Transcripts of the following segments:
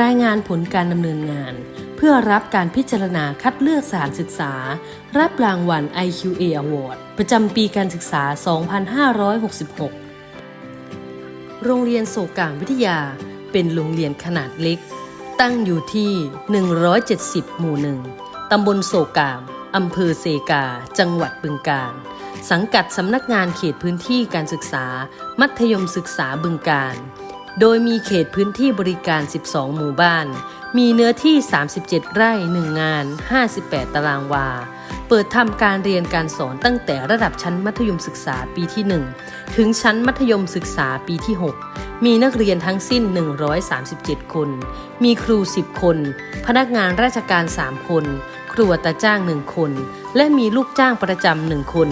รายงานผลการดำเนินงาน เพื่อรับการพิจารณาคัดเลือกสถานศึกษา รับรางวัล IQA Award ประจำปีการศึกษา 2566 โรงเรียนโศกามวิทยาเป็นโรงเรียนขนาดเล็ก ตั้งอยู่ที่ 170 หมู่หนึ่งตำบลโศกามอำเภอเซกา จังหวัดบึงกาฬสังกัดสำนักงานเขตพื้นที่การศึกษา มัธยมศึกษาบึงกาฬ โดยมีเขตพื้นที่บริการ 12 หมู่บ้าน มีเนื้อที่ 37 ไร่ 1 งาน 58 ตารางวา เปิดทำการเรียนการสอนตั้งแต่ระดับชั้นมัธยมศึกษาปีที่ 1 ถึงชั้นมัธยมศึกษาปีที่ 6 มีนักเรียนทั้งสิ้น 137 คน มีครู 10 คน พนักงานราชการ 3 คน ครูอัตราจ้าง 1 คน และมีลูกจ้างประจำหนึ่งคน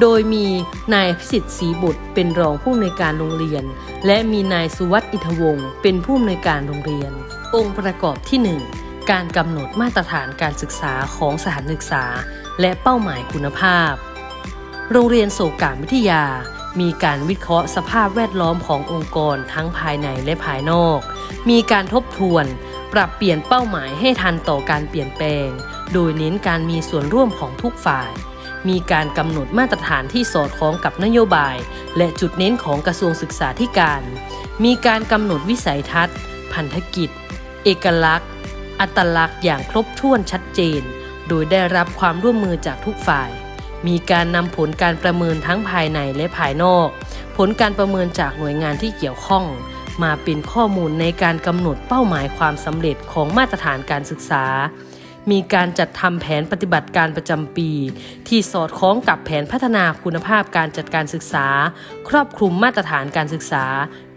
โดยมีนายพิสิทธิ์ศรีบุตรเป็นรองผู้อำนวยการโรงเรียน และมีนายสุวัสดิ์อิทวงศ์เป็นผู้อำนวยการโรงเรียน องค์ประกอบที่ 1 การกำหนดมาตรฐานการศึกษาของสถานศึกษา และเป้าหมายคุณภาพ โรงเรียนโศกามวิทยามีการวิเคราะห์สภาพแวดล้อมขององค์กรทั้งภายในและภายนอก มีการทบทวน ปรับเปลี่ยนเป้าหมายให้ทันต่อการเปลี่ยนแปลง โดยเน้นการมีส่วนร่วมของทุกฝ่าย มีการกำหนดมาตรฐานที่สอดคล้องกับนโยบาย และจุดเน้นของกระทรวงศึกษาธิการ มีการกำหนดวิสัยทัศน์ พันธกิจ เอกลักษณ์ อัตลักษณ์อย่างครบถ้วนชัดเจน โดยได้รับความร่วมมือจากทุกฝ่าย มีการนำผลการประเมินทั้งภายในและภายนอก ผลการประเมินจากหน่วยงานที่เกี่ยวข้องมาเป็นข้อมูลในการกำหนดเป้าหมายความสำเร็จของมาตรฐานการศึกษา มีการจัดทำแผนปฏิบัติการประจำปี ที่สอดคล้องกับแผนพัฒนาคุณภาพการจัดการศึกษา ครอบคลุมมาตรฐานการศึกษา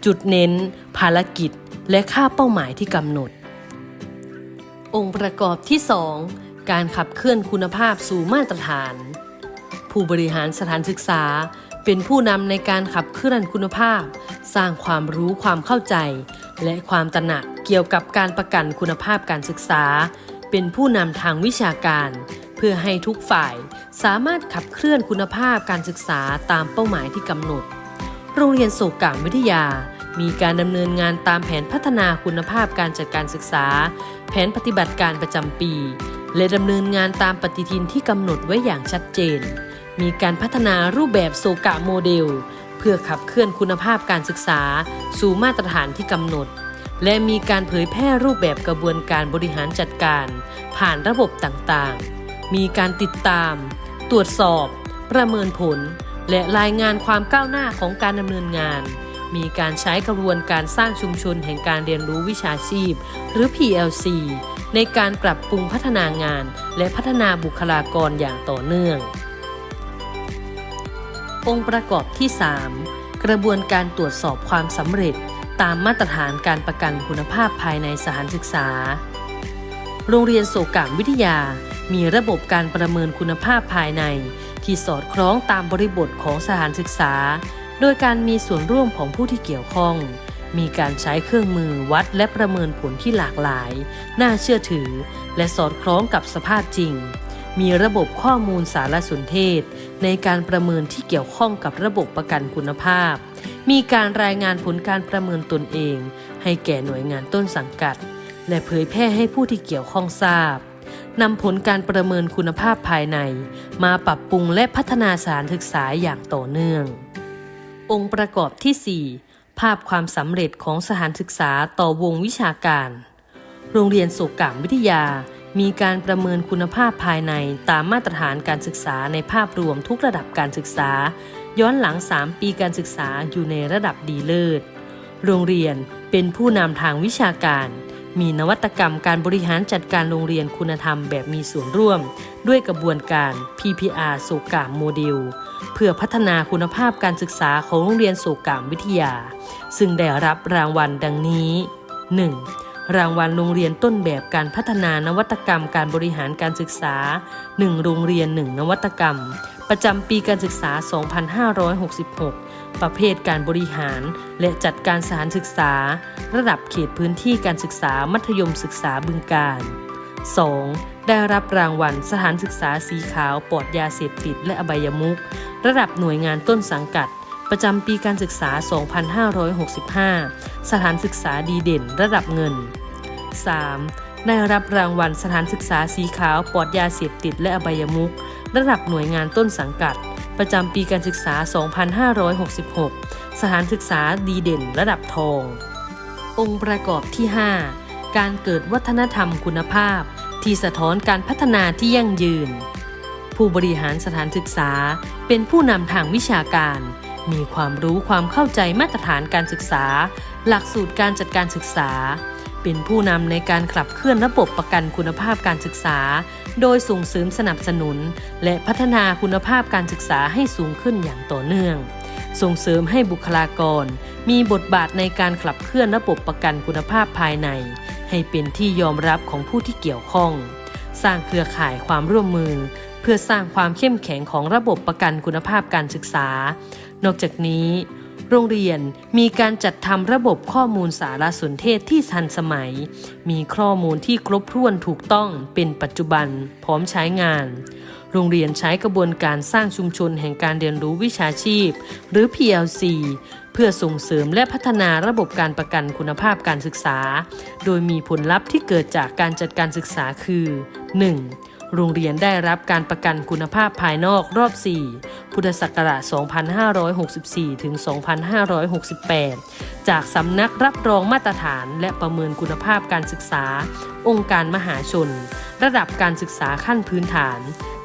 จุดเน้น ภารกิจ และค่าเป้าหมายที่กำหนด องค์ประกอบที่ 2 การขับเคลื่อนคุณภาพสู่มาตรฐาน ผู้บริหารสถานศึกษาเป็นผู้นำในการขับเคลื่อนคุณภาพ สร้างความรู้ความเข้าใจ และความตระหนักเกี่ยวกับการประกันคุณภาพการศึกษา เป็นผู้นำทางวิชาการ เพื่อให้ทุกฝ่ายสามารถขับเคลื่อนคุณภาพการศึกษาตามเป้าหมายที่กำหนด โรงเรียนโศกาวิทยา มีการดำเนินงานตามแผนพัฒนาคุณภาพการจัดการศึกษา แผนปฏิบัติการประจำปี และดำเนินงานตามปฏิทินที่กำหนดไว้อย่างชัดเจน มีการพัฒนารูปแบบโซกะโมเดล เพื่อขับเคลื่อนคุณภาพการศึกษา สู่มาตรฐานที่กำหนด และมีการเผยแพร่รูปแบบกระบวนการบริหารจัดการ ผ่านระบบต่างๆ มีการติดตาม ตรวจสอบ ประเมินผล และรายงานความก้าวหน้าของการดำเนินงาน มีการใช้กระบวนการสร้างชุมชนแห่งการเรียนรู้วิชาชีพ หรือ PLC ในการปรับปรุงพัฒนางาน และพัฒนาบุคลากรอย่างต่อเนื่อง องค์ประกอบที่ 3 กระบวนการตรวจสอบความสำเร็จ ตามมาตรฐานการประกันคุณภาพภายในสถานศึกษา โรงเรียนโศกามวิทยา มีระบบการประเมินคุณภาพภายใน ที่สอดคล้องตามบริบทของสถานศึกษา โดยการมีส่วนร่วมของผู้ที่เกี่ยวข้อง มีการใช้เครื่องมือวัดและประเมินผลที่หลากหลาย น่าเชื่อถือ และสอดคล้องกับสภาพจริงมีระบบข้อมูลสารสนเทศ ในการประเมินที่เกี่ยวข้องกับระบบประกันคุณภาพ มีการรายงานผลการประเมินตนเอง ให้แก่หน่วยงานต้นสังกัด และเผยแพร่ให้ผู้ที่เกี่ยวข้องทราบนำผลการประเมินคุณภาพภายใน มาปรับปรุงและพัฒนาสารศึกษาอย่างต่อเนื่อง องค์ประกอบที่ 4 ภาพความสำเร็จของสถานศึกษาต่อวงวิชาการ โรงเรียนโศกามวิทยา มีการประเมินคุณภาพภายในตามมาตรฐานการศึกษาในภาพรวมทุกระดับการศึกษา ย้อนหลัง 3 ปีการศึกษาอยู่ในระดับดีเลิศ โรงเรียนเป็นผู้นำทางวิชาการ มีนวัตกรรมการบริหารจัดการโรงเรียนคุณธรรมแบบมีส่วนร่วม ด้วยกระบวนการ PPR โศกามโมเดล เพื่อพัฒนาคุณภาพการศึกษาของโรงเรียนโศกามวิทยา ซึ่งได้รับรางวัลดังนี้ 1. รางวัลโรงเรียนต้นแบบการพัฒนานวัตกรรมการบริหารการศึกษา 1 โรงเรียน 1 นวัตกรรม ประจำปีการศึกษา 2566 ประเภทการบริหาร และจัดการสถานศึกษา ระดับเขตพื้นที่การศึกษามัธยมศึกษาบึงกาฬ 2. ได้รับรางวัลสถานศึกษาสีขาวปลอดยาเสพติดและอบายมุขระดับหน่วยงานต้นสังกัด ประจำปีการศึกษา 2565 สถานศึกษาดีเด่นระดับเงิน 3. ได้รับรางวัลสถานศึกษาสีขาวปลอดยาเสพติดและอบายมุข ระดับหน่วยงานต้นสังกัด ประจำปีการศึกษา 2566 สถานศึกษาดีเด่นระดับทอง องค์ประกอบที่ 5 การเกิดวัฒนธรรมคุณภาพ ที่สะท้อนการพัฒนาที่ยั่งยืน ผู้บริหารสถานศึกษาเป็นผู้นำทางวิชาการ มีความรู้ความเข้าใจมาตรฐานการศึกษา หลักสูตรการจัดการศึกษา เป็นผู้นำในการขับเคลื่อนระบบประกันคุณภาพการศึกษา โดยส่งเสริมสนับสนุน และพัฒนาคุณภาพการศึกษาให้สูงขึ้นอย่างต่อเนื่อง ส่งเสริมให้บุคลากร มีบทบาทในการขับเคลื่อนระบบประกันคุณภาพภายใน ให้เป็นที่ยอมรับของผู้ที่เกี่ยวข้อง สร้างเครือข่ายความร่วมมือ เพื่อสร้างความเข้มแข็งของระบบประกันคุณภาพการศึกษา นอกจากนี้ โรงเรียนมีการจัดทำระบบข้อมูลสารสนเทศที่ทันสมัย มีข้อมูลที่ครบถ้วนถูกต้องเป็นปัจจุบันพร้อมใช้งาน โรงเรียนใช้กระบวนการสร้างชุมชนแห่งการเรียนรู้วิชาชีพ หรือ PLC เพื่อส่งเสริมและพัฒนาระบบการประกันคุณภาพการศึกษา โดยมีผลลัพธ์ที่เกิดจากการจัดการศึกษาคือ 1. โรงเรียนได้รับการประกันคุณภาพภายนอกรอบ 4 พุทธศักราช 2564 ถึง 2568 จากสำนักรับรองมาตรฐานและประเมินคุณภาพการศึกษา องค์การมหาชน ระดับการศึกษาขั้นพื้นฐาน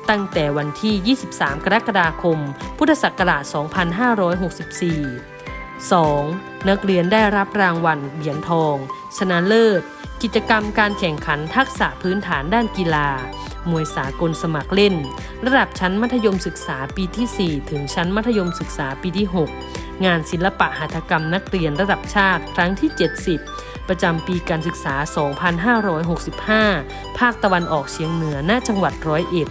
ตั้งแต่วันที่ 23 กรกฎาคม พุทธศักราช 2564 2. นักเรียนได้รับรางวัลเหรียญทอง ชนะเลิศ กิจกรรมการแข่งขันทักษะพื้นฐานด้านกีฬา มวยสากลสมัครเล่น ระดับชั้นมัธยมศึกษาปีที่ 4 ถึงชั้นมัธยมศึกษาปีที่ 6 งานศิลปะหัตถกรรมนักเรียนระดับชาติครั้งที่ 70 ประจำปีการศึกษา 2565 ภาคตะวันออกเฉียงเหนือหน้าจังหวัดร้อยเอ็ด